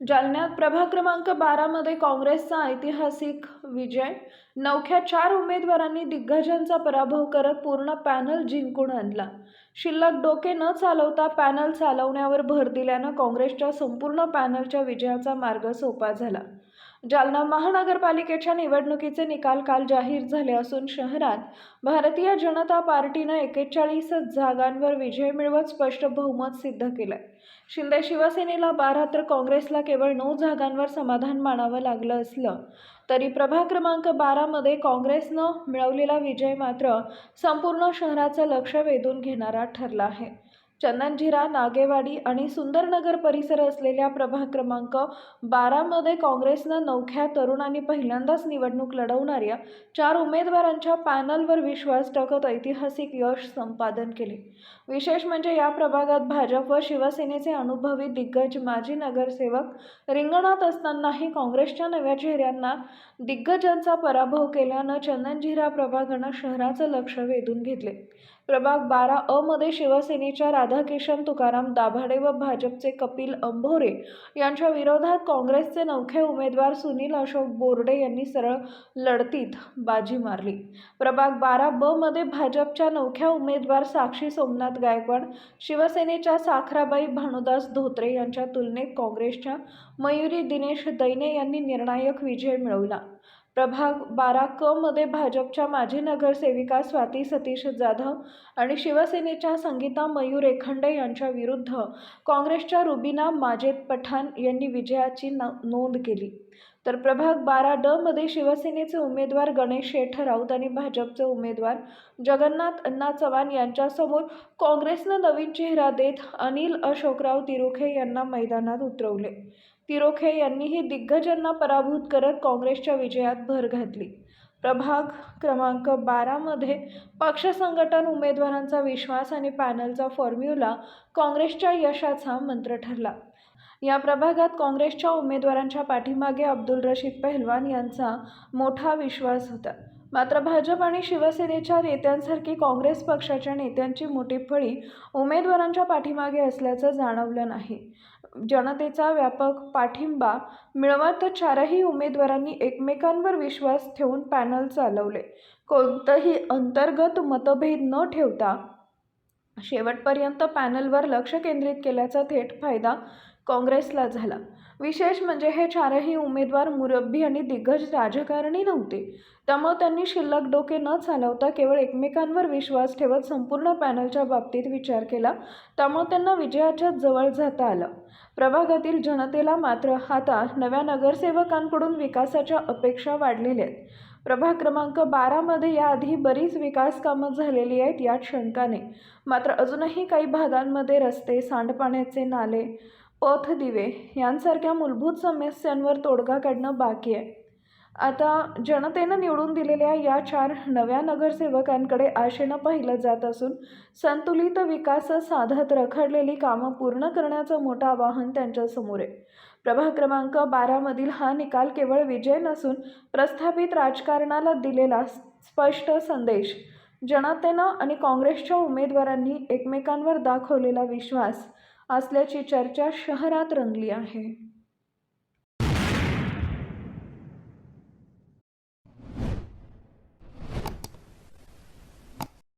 जालन्यात प्रभाग क्रमांक बारामध्ये काँग्रेसचा ऐतिहासिक विजय. नवख्या चार उमेदवारांनी दिग्गजांचा पराभव करत पूर्ण पॅनल जिंकून आणला. शिल्लक डोके न चालवता पॅनल चालवण्यावर भर दिल्यानं काँग्रेसच्या संपूर्ण पॅनलच्या विजयाचा मार्ग सोपा झाला. जालना महानगरपालिकेच्या निवडणुकीचे निकाल काल जाहीर झाले असून शहरात भारतीय जनता पार्टीनं एकेचाळीस जागांवर विजय मिळवत स्पष्ट बहुमत सिद्ध केलंय. शिंदे शिवसेनेला बारा तर काँग्रेसला केवळ नऊ जागांवर समाधान मानावं लागलं असलं तरी प्रभाग क्रमांक बारामध्ये काँग्रेसनं मिळवलेला विजय मात्र संपूर्ण शहराचं लक्ष वेधून घेणारा ठरला आहे. चंदनझिरा नागेवाडी आणि सुंदरनगर परिसर असलेल्या प्रभाग क्रमांक बारामध्ये काँग्रेसनं नवख्या तरुणांनी पहिल्यांदाच निवडणूक लढवणाऱ्या चार उमेदवारांच्या पॅनलवर विश्वास टाकत ऐतिहासिक यश संपादन केले. विशेष म्हणजे या प्रभागात भाजप व शिवसेनेचे अनुभवी दिग्गज माजी नगरसेवक रिंगणात असतानाही काँग्रेसच्या नव्या चेहऱ्यांना दिग्गजांचा पराभव केल्यानं चंदनझिरा प्रभागानं शहराचं लक्ष वेधून घेतले. प्रभाग बारा अ मध्ये शिवसेनेच्या राधाकिशन तुकाराम दाभाडे व भाजपचे कपिल अंभोरे यांच्या विरोधात काँग्रेसचे नवखे उमेदवार सुनील अशोक बोर्डे यांनी सरळ लढतीत बाजी मारली. प्रभाग बारा ब मध्ये भाजपच्या नवख्या उमेदवार साक्षी सोमनाथ गायकवाड शिवसेनेच्या साखराबाई भानुदास धोत्रे यांच्या तुलनेत काँग्रेसच्या मयुरी दिनेश दैने यांनी निर्णायक विजय मिळवला. प्रभाग बारा क मध्ये भाजपच्या माजी नगरसेविका स्वाती सतीश जाधव आणि शिवसेनेच्या संगीता मयूर एखंडे यांच्या विरुद्ध काँग्रेसच्या रुबिना माजेद पठाण यांनी विजयाची नोंद केली. तर प्रभाग बारा ड मध्ये शिवसेनेचे उमेदवार गणेश शेठ राऊत आणि भाजपचे उमेदवार जगन्नाथ अण्णा चव्हाण यांच्यासमोर काँग्रेसनं नवीन चेहरा देत अनिल अशोकराव तिरुखे यांना मैदानात उतरवले. तिरोखे यांनीही दिग्गजांना पराभूत करत काँग्रेसच्या विजयात भर घातली. प्रभाग क्रमांक बारामध्ये पक्ष संघटन उमेदवारांचा विश्वास आणि पॅनलचा फॉर्म्युला काँग्रेसच्या यशाचा मंत्र ठरला. या प्रभागात काँग्रेसच्या उमेदवारांच्या पाठीमागे अब्दुल रशीद पहलवान यांचा मोठा विश्वास होता. मात्र भाजप आणि शिवसेनेच्या नेत्यांसारखी काँग्रेस पक्षाच्या नेत्यांची मोठी फळी उमेदवारांच्या पाठीमागे असल्याचं जाणवलं नाही. जनतेचा व्यापक पाठिंबा मिळवत चारही उमेदवारांनी एकमेकांवर विश्वास ठेवून पॅनल चालवले. कोणतंही अंतर्गत मतभेद न ठेवता शेवटपर्यंत पॅनलवर लक्ष केंद्रित केल्याचा थेट फायदा काँग्रेसला झाला. विशेष म्हणजे हे चारही उमेदवार मुरब्बी आणि दिग्गज राजकारणी नव्हते. त्यामुळे त्यांनी शिल्लक डोके न चालवता केवळ एकमेकांवर विश्वास ठेवत संपूर्ण पॅनलच्या बाबतीत विचार केला. त्यामुळे त्यांना विजयाच्या जवळ जाता आलं. प्रभागातील जनतेला मात्र आता नव्या नगरसेवकांकडून विकासाच्या अपेक्षा वाढलेल्या आहेत. प्रभाग क्रमांक बारामध्ये याआधी बरीच विकास कामं झालेली आहेत यात शंका नाही. मात्र अजूनही काही भागांमध्ये रस्ते सांडपाण्याचे नाले पथदिवे यांसारख्या मूलभूत समस्यांवर तोडगा काढणं बाकी आहे. आता जनतेनं निवडून दिलेल्या या चार नव्या नगरसेवकांकडे आशेनं पाहिलं जात असून संतुलित विकास साधत रखडलेली कामं पूर्ण करण्याचं मोठं आवाहन त्यांच्यासमोर आहे. प्रभाग क्रमांक बारामधील हा निकाल केवळ विजय नसून प्रस्थापित राजकारणाला दिलेला स्पष्ट संदेश. जनतेनं आणि काँग्रेसच्या उमेदवारांनी एकमेकांवर दाखवलेला विश्वास. असल्याची चर्चा शहरात रंगली आहे.